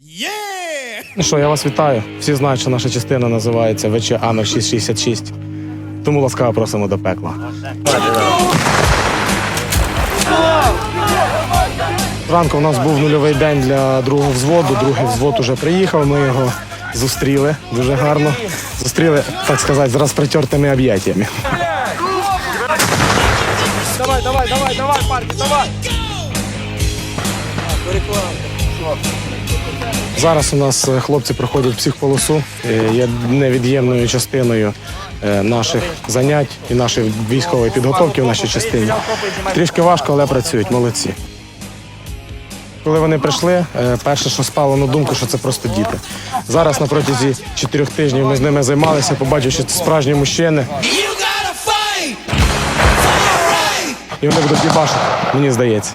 Є! Ну що, я вас вітаю. Всі знають, що наша частина називається ВЧ А 0666. Тому ласкаво просимо до пекла. Зранку у нас був нульовий день для другого взводу. Другий взвод уже приїхав. Ми його зустріли дуже гарно. Зустріли, так сказати, з розпротертими об'яттями. Давай, давай, давай, давай, парни, давай. Зараз у нас е, хлопці проходять психполосу, е, є невід'ємною частиною е, наших занять і нашої військової підготовки в нашій частині. Трішки важко, але працюють, молодці. Коли вони прийшли, перше, що спало на думку, що це просто діти. Зараз на протязі чотирьох тижнів ми з ними займалися, побачив, що це справжні мужчини, і вони будуть їбашити, мені здається.